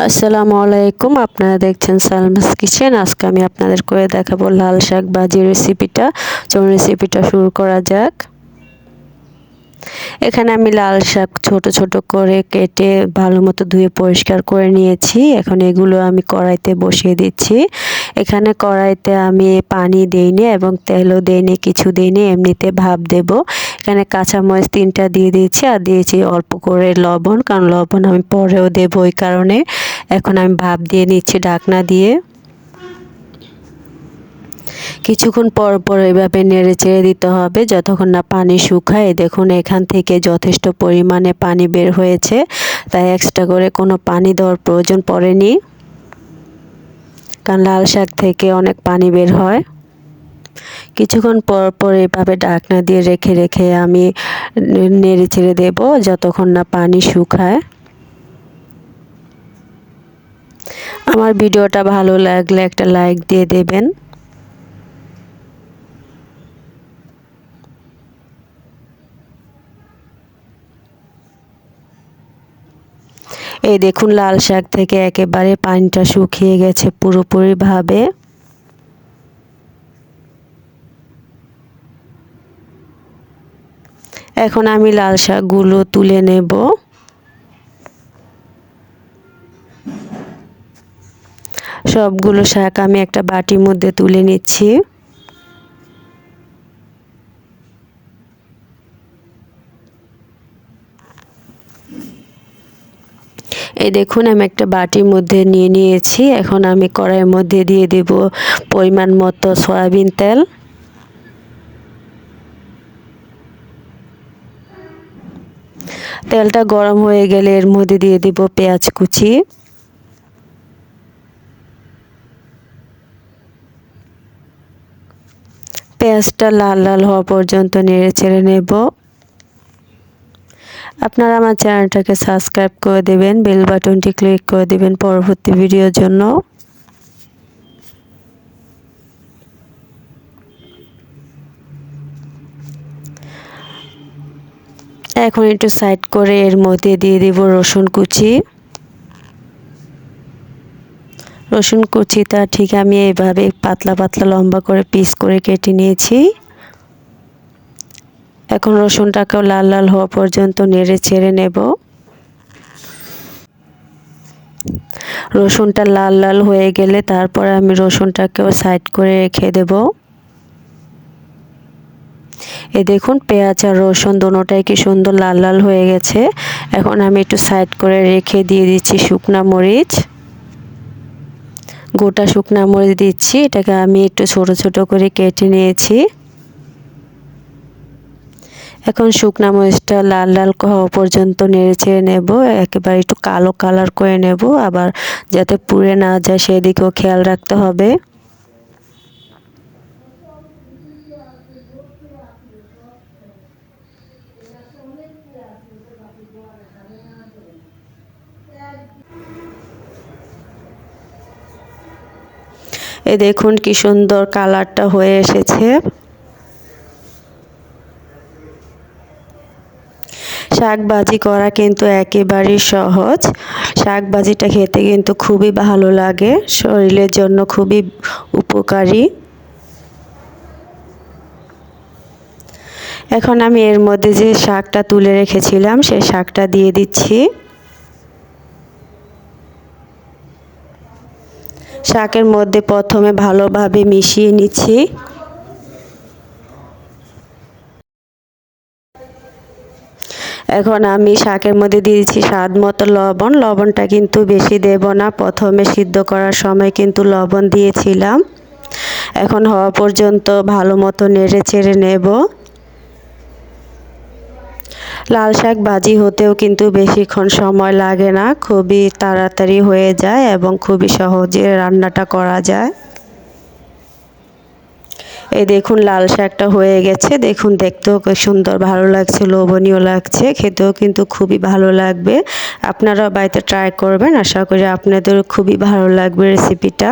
আসসালামু আলাইকুম, আপনারা দেখছেন সালমাস কিচেন। আজকে আমি আপনাদের করে দেখাবো লাল শাক ভাজি রেসিপিটা চলুন রেসিপিটা শুরু করা যাক। এখানে আমি লাল শাক ছোট ছোট করে কেটে ভালো মতো ধুয়ে পরিষ্কার করে নিয়েছি। এখন এগুলো আমি কড়াইতে বসিয়ে দিচ্ছি। এখানে কড়াইতে আমি পানি দিইনি এবং তেলও দিইনি কিছু দিইনি এমনিতে ভাব দেব। এখানে কাঁচামরিচ তিনটা দিয়ে দিয়েছি আর দিয়েছি অল্প করে লবণ, কারণ লবণ আমি পরেও দেবো ওই কারণে। এখন আমি ভাব দিয়ে নিচ্ছি ঢাকনা দিয়ে। কিছুক্ষণ পর পর এভাবে নেড়ে চেড়ে দিতে হবে, যতক্ষণ না পানি শুকায়। দেখুন, এখান থেকে যথেষ্ট পরিমাণে পানি বের হয়েছে, তাই এক্সট্রা করে কোনো পানি দেওয়ার প্রয়োজন পড়েনি। কারণ লাল শাক থেকে অনেক পানি বের হয়। কিছুক্ষণ পর পর এভাবে ঢাকনা দিয়ে রেখে রেখে আমি নেড়ে ছেড়ে দেবো যতক্ষণ না পানি শুকায়। আমার ভিডিওটা ভালো লাগলে একটা লাইক দিয়ে দেবেন। এই দেখুন লাল শাক থেকে একেবারে পানিটা শুকিয়ে গেছে পুরোপুরিভাবে। এখন আমি লাল শাকগুলো তুলে নেব। সবগুলো শাক আমি একটা বাটির মধ্যে তুলে নিচ্ছি। এই দেখুন, আমি একটা বাটির মধ্যে নিয়ে নিয়েছি। এখন আমি কড়াইয়ের মধ্যে দিয়ে দেব পরিমাণ মতো সয়াবিন তেল। তেলটা গরম হয়ে গেলে এর মধ্যে দিয়ে দিব পেঁয়াজ কুচি। পেঁয়াজটা লাল লাল হওয়া পর্যন্ত নেড়ে ছেড়ে নেব। আপনারা আমার চ্যানেলটাকে সাবস্ক্রাইব করে দেবেন, বেল বাটনটি ক্লিক করে দেবেন পরবর্তী ভিডিওর জন্য। এখন একটু সাইড করে এর মধ্যে দিয়ে দেব রসুন কুচি। রসুন কুচিটা ঠিক আমি এইভাবে পাতলা পাতলা লম্বা করে পিস করে কেটে নিয়েছি। এখন রসুনটাকেও লাল লাল হওয়া পর্যন্ত নেড়ে ছেড়ে নেব। রসুনটা লাল লাল হয়ে গেলে তারপরে আমি রসুনটাকেও সাইড করে রেখে দেব। এ দেখুন, পেঁয়াজ আর রসুন দুটোটাই কি সুন্দর লাল লাল হয়ে গেছে। এখন আমি একটু সাইড করে রেখে দিয়ে দিচ্ছি শুকনা মরিচ। গোটা শুকনা মরিচ দিচ্ছি, এটাকে আমি একটু ছোট ছোট করে কেটে নিয়েছি। এখন শুকনা মরিচটা লাল লাল হওয়া পর্যন্ত নেড়ে চেড়ে নেব, একেবারে একটু কালো কালার করে নেব, আবার যাতে পুড়ে না যায় সেদিকেও খেয়াল রাখতে হবে। এ দেখুন কি সুন্দর কালারটা হয়ে এসেছে। শাক ভাজি করা কিন্তু একেবারেই সহজ। শাক ভাজিটা খেতে কিন্তু খুবই ভালো লাগে, শরীরের জন্য খুবই উপকারী। এখন আমি এর মধ্যে যে শাকটা তুলে রেখেছিলাম সেই শাকটা দিয়ে দিচ্ছি। শাকের মধ্যে প্রথমে ভালোভাবে মিশিয়ে নিচ্ছি। এখন আমি শাকের মধ্যে দিয়েছি স্বাদ মতো লবণ। লবণটা কিন্তু বেশি দেব না। প্রথমে সিদ্ধ করার সময় কিন্তু লবণ দিয়েছিলাম। এখন হওয়া পর্যন্ত ভালো মতো নেড়ে চেড়ে নেব। লাল শাক ভাজি হতেও কিন্তু বেশিক্ষণ সময় লাগে না। খুবই তাড়াতাড়ি হয়ে যায় এবং খুবই সহজে রান্নাটা করা যায়। এই দেখুন লাল শাকটা হয়ে গেছে। দেখুন, দেখতেও সুন্দর, ভালো লাগছে, লোভনীয় লাগছে, খেতেও কিন্তু খুবই ভালো লাগবে। আপনারা বাড়িতে ট্রাই করবেন। আশা করি আপনাদের খুবই ভালো লাগবে রেসিপিটা